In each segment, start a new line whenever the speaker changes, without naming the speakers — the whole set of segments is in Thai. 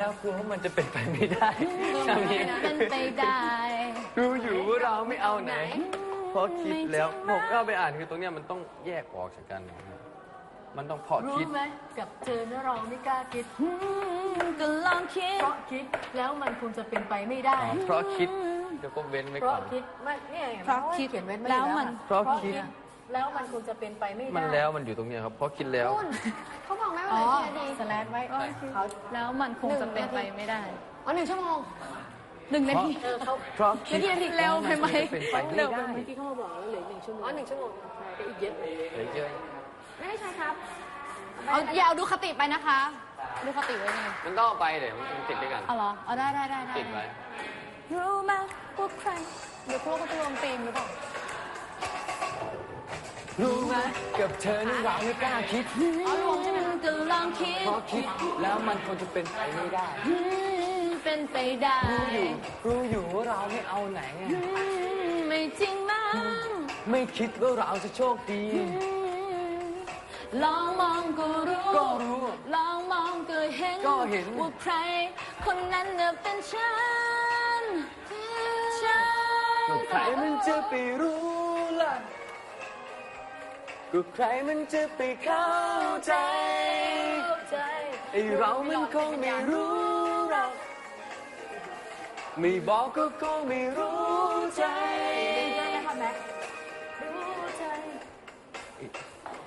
แล้วกลัวว่ามันจะเป็นไปไม่ได้ทำนี้
เป็นไปได้
รู้อยู่ว่าเราไม่เอาไหนเพราะคิดแล้วผมก็ไปอ่านคือตรงเนี้ยมันต้องแยกออกจากกันนะครับมันต้องเพอ
รู้
คิด
ไหมกับเธอนะเราไม่กล้าคิด
อืมก็ลองคิด
เพราะคิดแล้วมันคงจะเป็นไปไม่ได้
อ๋อเพราะคิดเดี๋ยวก็เว้นไว้
เพ
ก่อ
ราะ
น
คิดไม่เนี่ย
เพราะคิด
เขียนเว้นไว้
แล้วมัน
เพราะคิด
แล้วมันคงจะเป็นไปไม่ได้
มันแล้วมันอยู่ตรงเนี้ยครับเพราะคิดแล้ว
เขาบอกไหม
อ๋
ว่า
อ
เหลือกี่นาที
สแลนไว้เขา
แล้วมันคงจะเป็นไปไม่ได้
อ๋อหนึ่งชั่วโมง
หนึ่งนาที
เออเขา
เพราะคิด
นาทีเร็วไปไหม
เป็นไปไม่
เร็ว
ได้
เมื่อกี้เขามาบอกแล้วเหลือหนึ่งชั่วโมง
อ๋อหนึ่งชั่วโมง
ก็อีกเยอะเลย
เหลือเยอะ
ไม่ได้ใช่ครับ
เอาอย่าเอาดูคติไปนะคะ ดูคติไว้ไง
มันต้องเอาไปเดี๋ยวมันติดด้วยกัน
เอาเหรอเอาได้ได้ได้ได้
ติดไว้
รู้ไหมว่าใครเดี๋ยวพวกก็จะรวมตีมหรือเปล่า
รู้ไหมกับเธอนี่เราไม่กล้าคิด
อ๋อรวมใช่ไหมก็ลองคิด
เพราะคิดแล้วมันคงจะเป็นไปไม่ได้
อืมเป็นไปได้
รู้อยู่รู้อยู่ว่าเราไม่เอาไหนอะ
อืมไม่จริงมั้ง
ไม่คิดว่าเราจะโชคดี
อืมลองมองก็รู้
ก็รู้
ลองมองก็เห็น
ก็เห็น
ว่าใคร คนนั้นน่ะเป็นฉัน ฉัน
ก็ใครมันจะไปรู้ล่ะ ก็ใครมันจะไปเข้าใจไอเรามันคงไม่รู้หรอกไม่บอกก็คงไม่รู้ใจ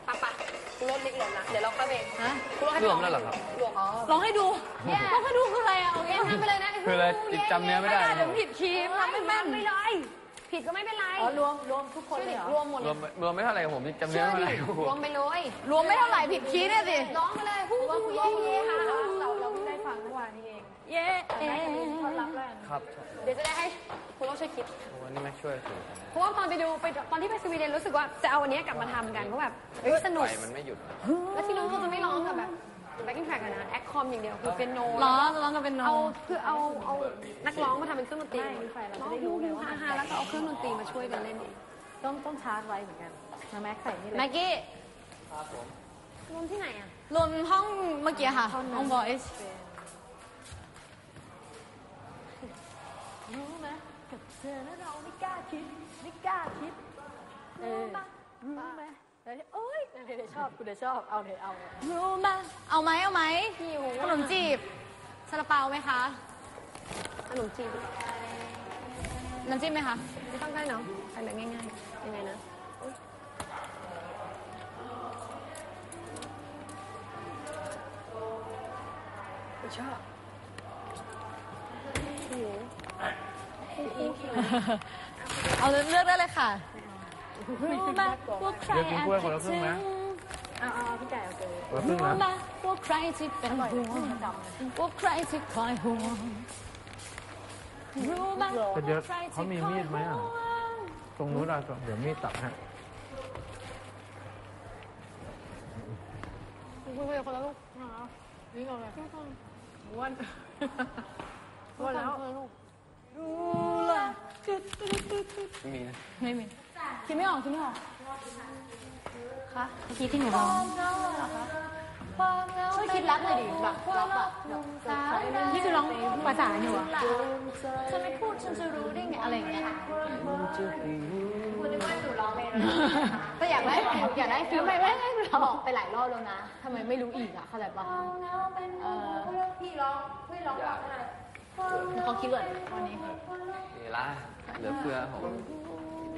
ปะปะคุณรถลิกหล่นนะ เดี๋ยวเราเข้าไป
ฮะ
คุณรถให้
รวมแล้วเหรอครับ
รวมอ๋อ
ลองให้ดูลองให้ดูคืออะไรอะเอา
แย่
งี้
ทำไปเลยนะ
คืออะไรจำเนื้อไม่ได้
เดี๋ยวผิดคีย์ทำไม่แม่น
ไปเลย ผิดก็ไม่เป็นไร
อ๋อรวมรวมทุกคน
ช่วย
เลย
ดิ
เหรอ
รวมหมด
รวมรวมไม่เท่าไหร่ผมจำเนื้อไม่ได้
รวมไปเลย
รวมไม่เท่าไหร่ผิดคีย์เนี่ยสิ
ร้องไปเลยฮู้ฮู้เย่เย่ค่ะ
เราเราเพิ่งได้ฟังเมื่อวานนี้เอง
เย้เอ๊ะ
เขารับแล้ว
ครับ
เดี๋ยวจะได้ให้คุณรถช่วยคิด
วันนี้แม็กช่วยถือ
เพราะว่าตอนไปดูไปตอนที่ไปสวีเดนรู้สึกว่าจะเอาอันเนี้ยกลับมาทำกันเพราะแบบเฮ้ยสนุก
ไฟมันไม่หยุด
แล้วที่รู้เขาจะไม่ร้องกับแบบแบ็คกิ้งแทร็ก อมอย่างเดียวคือเป็นโน
ร้องร้องกันเป็นโน
เอาคือเอาเอานักร้องมาทำเป็นเครื่องดนตรีร้องฮู้ฮู้ฮ่าฮาแล้วก็เอาเครื่องดนตรีมาช่วยกันเล่น
ต้องต้องชาร์จไว้เหมือนกันนะแม็กใส่นี่เลย
แม็กกี้
รวมที่ไหนอะ
รวมห้องเมื่อกี้ค่ะห้องบอยส์
รู้ไหมกับเธอนะเราไม่กล้าคิด ไม่กล้าคิด เออรู้ไหม เดี๋ยวเอ้ยเดี๋ยวชอบกูเดี๋ยวชอบเอาเลยเอาเลย
รู้ไหมเอาไหมเอาไหม
พี่หู
ขนมจีบซาลาเปาไหมคะ
ขนมจีบ
น้ำจิ้มไหมคะ
ไม่ต้องได้เนาะใส่แบบง่ายๆยังไงนะอุ๊ยไม่ชอบหู
เอาเลือกได้เลยค่ะ รู้ไหมว่าใคร
เดี๋ยวกินกล้วยคนละครึ่งนะ
เอาเอาเอาพี่ไก่เอาเลย
คนละครึ่ง
รู้
นะ
ไหมว่าใครที่เป็นห่วงว่าใครที่คอยห่วงรู้ไหม
แต่เดี๋ยว
ว่าใครที่
เขามีมีดไหมอะ
คอยห่วง
ตรงนู้นอะเดี๋ยวมีดตัดฮะ
คุยคุยกับคนละลูก
นี่เอาเลย
อ้วน
อ้วนแล้ว
คนละลูก
มีนะ
ไม่มี คิดไม่ออกคิดไม่ออกคะคิดที่หนูร้องช่วยคิดรักหน่อยดิแบบรักแบบนี่คือร้องภาษาอยู่อะฉันไม่พูดฉันจะรู้ได้ไงอะไรอย่างเงี้ยก็อยากได้ฟิลอยากได้ฟิลไม่ไม่ไม่บอกไปหลายรอบแล้วนะทำไมไม่รู้อีกอะเข้าใจปะเออ
พี่ร้องพี่ร้องก่อนได้
เขาคิดเลยวันนี้
เวลาเหลือเฟือผม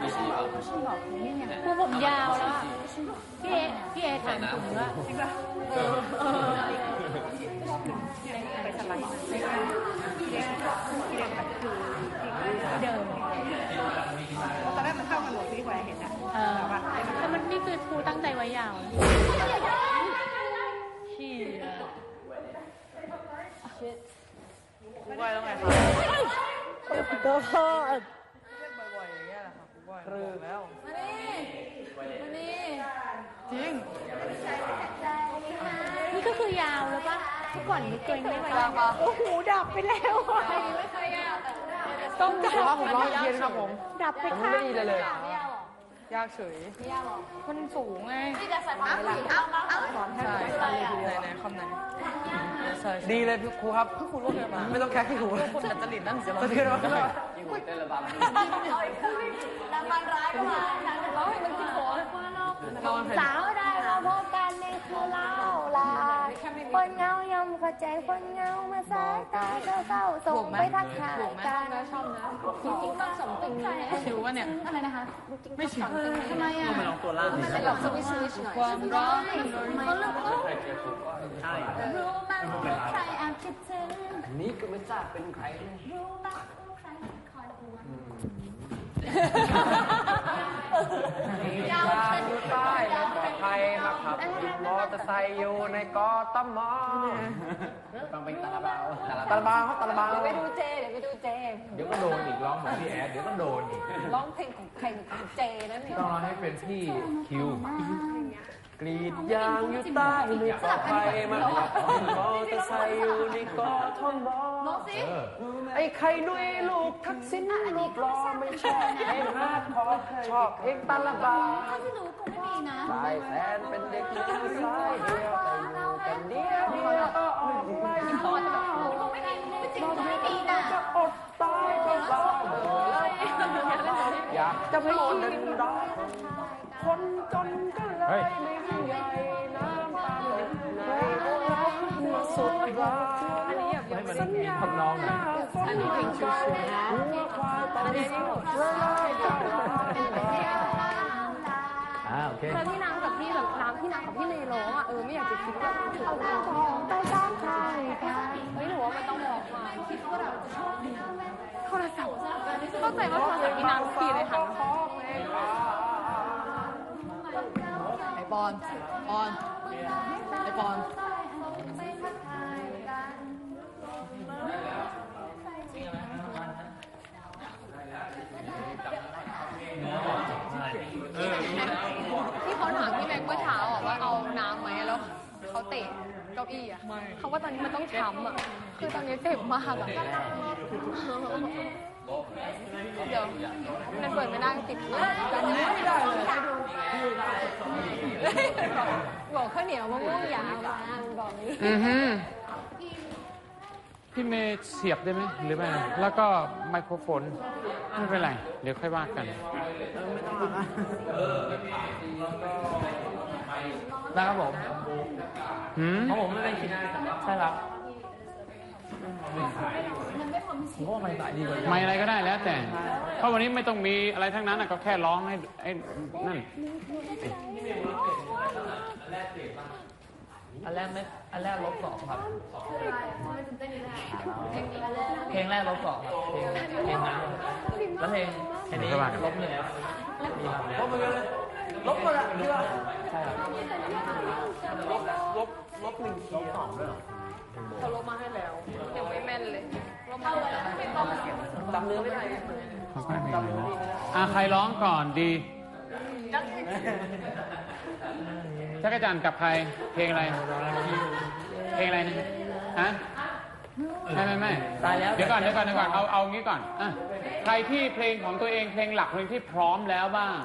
ห้องปีสี่ป่ะ
คือผมยาวแล้วอะพี่เอพี่เอถามผมว่าเออเออ
ไปสไลด์
เดิม
ตอนแรกมันเข้ากันหมดพี่แหวเห็นนะ
เออแต่มันนี่คือครูตั้งใจไว้ยาวนะขี้อะ
กูไหวแล้วไงครับ
ตัว
หละครับกูไหวแล้ว
มานี่มานี่
จริง
พี่ก็คือยาวแล้วปะเมื่อก่อนนี่เกรงไม่ไหว
โอ้โหดับไปแล้วอะต้อง
แต่
ดั
ว่า
บ
ผมร้องเพี้ยนครับผม
ดับไป
ผม
ข้าง
ไม่ได้ยินเลยเลย
ไม่ยาวหรอยา
กเฉย
ไม่ยาวหรอ
มันสูงไง
ที่จะใส่ผ้าถุงเอาเอา
สอนให้
ใช่
อะไรอะ
ไหนคำไหนใช่ ดีเลยพี่ครูครับพี่ครูร่วมเลยไม่ต้องแค่พี่ครูคนดัดจริตนั่นเสียงสะเทือนมา
ดังมันร้ายก็มาร้องให้มันคิดโผล่สาวได้มาพบกันในคือเล่าลา คนเงายอมเข้าใจคนเงามาสายตาเศร้าๆส่งไปทักทายกันชอบนะจริงๆต้องสมจริงใช่
ชิววะเนี่ย
อะไรนะคะ
ไม่ชิว
ทำไมอะ
ลองตัวล่าง
มันจะแบบสวิชสวิชหน่อยความรักเขาเลือกรู้
ใช่
รู้ไหมว่าใครแอบคิดถึง
นี่ก็ไม่ทราบเป็นใคร
รู้ไหมว่าใครคอยห่วง
ยาวอยู่ใต้ไม่ปลอดภัยมา ขับมอเตอร์ไซค์อยู่ในกอตมต้องเป็นตาลาบาวตาลาบาวเขาตาลาบาว
ไปดูเจเดี๋ยวไปดูเจ
เดี๋ยวก็โดนอีกร้องเหมือนพี่แอดเดี๋ยวก็โดนอีก
ร้องเพลงของใครของเจนั่นเนี่ย
ต้องร้องให้เป็นพี่คิว
กรีดยางอยู่ใต้ไม่ปลอดภัยมาขับมอเตอร์ไซค์อยู่ในกอทม
น้องสิ
เออ
ไอ้ไข่นุ้ยลูกทักษิณลูกรอไม่ชอบเพลงฮาร์ดคอร์ชอบเพลงตาลาบาว
ถ้าที่รู้คงไม่มีนะ
สายแฟนเป็นเด็กมือซ้ายเดียวแต่อยู่กันเดียวเดียวก็ออกไม่ได้
คงไม่มีไม่จริงคงไม่มีนะ
จะอดตายก็รออยากจะโผล่เดินดอย คนจนก็เลยไม่มีใหญ่น้ำตาในรักมาสุดรัก
ให้มันทำนองนะ
อันนี้เพลงชิวๆนหัวควายตอนนี้ละลาเจ้าลาย
อ่าโอเค
เธอพี่นางกับพี่แบบน้ำพี่นางกับพี่เนร้องอะเออไม่อยากจะคิดว่าเอาหน้าของไปด้านข้างเฮ้ยหนูว่ามันต้องบอกมาคิดว่าเราจะชอบโทรศัพท์เข้าใจว่าโทรศัพท์พี่นางขี่เลยหัน
ไอ ปอนปอนไอปอน
ที่เขาถามพี่แม็กเมื่อเช้าอะว่าเอาน้ำไหมแล้วเขาเตะเก้าอี้อะเขาว่าตอนนี้มันต้องช้ำอะ คือตอนนี้เจ็บมากอะ เดี๋ยวมันเปิดไม่ได้ติดเลยไม่ได้เลยบอกข้าวเหนียวมะม่วงยาวบอกนี้
อือฮึพี่เมย์เสียบได้ไหมหรือไม่แล้วก็ไมโครโฟนไม่เป็นไร เดี๋ยวค่อยว่ากัน
นะครับผม
หืม
เพราะผมไม่ได้คิดใช่ครับผมว่า ไม่สายดีกว่า
ไม่อะไรก็ได้แล้วแต่ เพราะวันนี้ไม่ต้องมีอะไรทั้งนั้นน่ะก็แค่ร้องให้ไอ้นั่น
อันแรกไม่อันแรกลบสองครับเพลงแรกลบสองครับเพลงเพลงนั้นแล้วเพลงอันนี้ลบหนึ่งครับลบไปเลยลบหมดอะดีกว่าใช่ครับลบลบลบหนึ่งทีลบสองด้วย
เขา
จำเนื้อไม่ได้
ค่อยๆเพลงหน่อยนะอะใครร้องก่อนดีจักรจันทร์กับใคร เพลงอะไร เพลงอะไรนะฮะไม่ไม่ไม่
ตายแล้ว
เดี๋ยวก่อนเดี๋ยวก่อนเดี๋ยวก่อนเอาเอางี้ก่อนอะใครที่เพลงของตัวเองเพลงหลักเพลงที่พร้อมแล้วบ้าง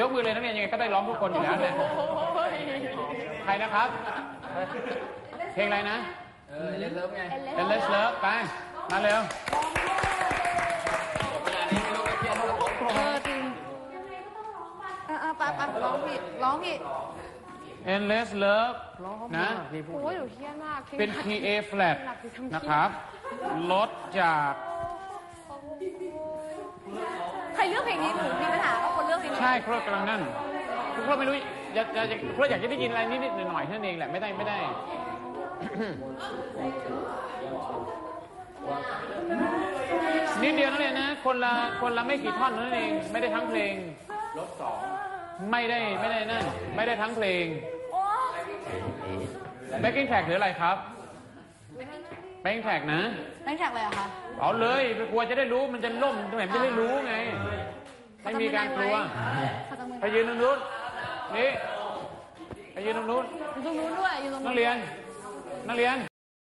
ยกมือเลยนักเรียนยังไงก็ได้ร้องทุกคนอยู่แล้วเนี่ยใครนะครับ เพลงอะไรนะ
เออเล่นเลิฟไง
Endless Love ไปมาเร็ว
ผิดร้องผิด
Endless Love นะ
โอ้ยหนูเครียดมาก
เป็น P A flat นะครับ ลดจาก
ใครเลือกเพลงนี้หนูมีปัญหาว่าคนเลือกเพลงนี้
ใช่ครวดกำลังนั่นครวดไม่รู้อยากอยากครวดอยากจะได้ยินอะไรนิดๆหน่อยๆเท่านั้นเองแหละไม่ได้ไม่ได้ นิดเดียวนั่นเองนะ คนละคนละไม่กี่ท่อนนั่นเอง ไม่ได้ทั้งเพลง ลบสอง ไม่ได้ไม่ได้นั่น ไม่ได้ทั้งเพลงแบ็กกิ้งแท็กหรืออะไรครับแบ็กกิ้งแท็กนะ
นั่งจากเลยเหรอคะ
เอาเลยไปกลัวจะได้รู้มันจะล่มตรงไหนมันจะได้รู้ไงไม่มีการกลัว
เขาจะมือ
ไปยืนตรงนู้นนี่ไปยืนตรงนู้น
อยู่ตรงนู้นด้วยอยู่ตรงนู้
นั
น
กเรียนนักเรียน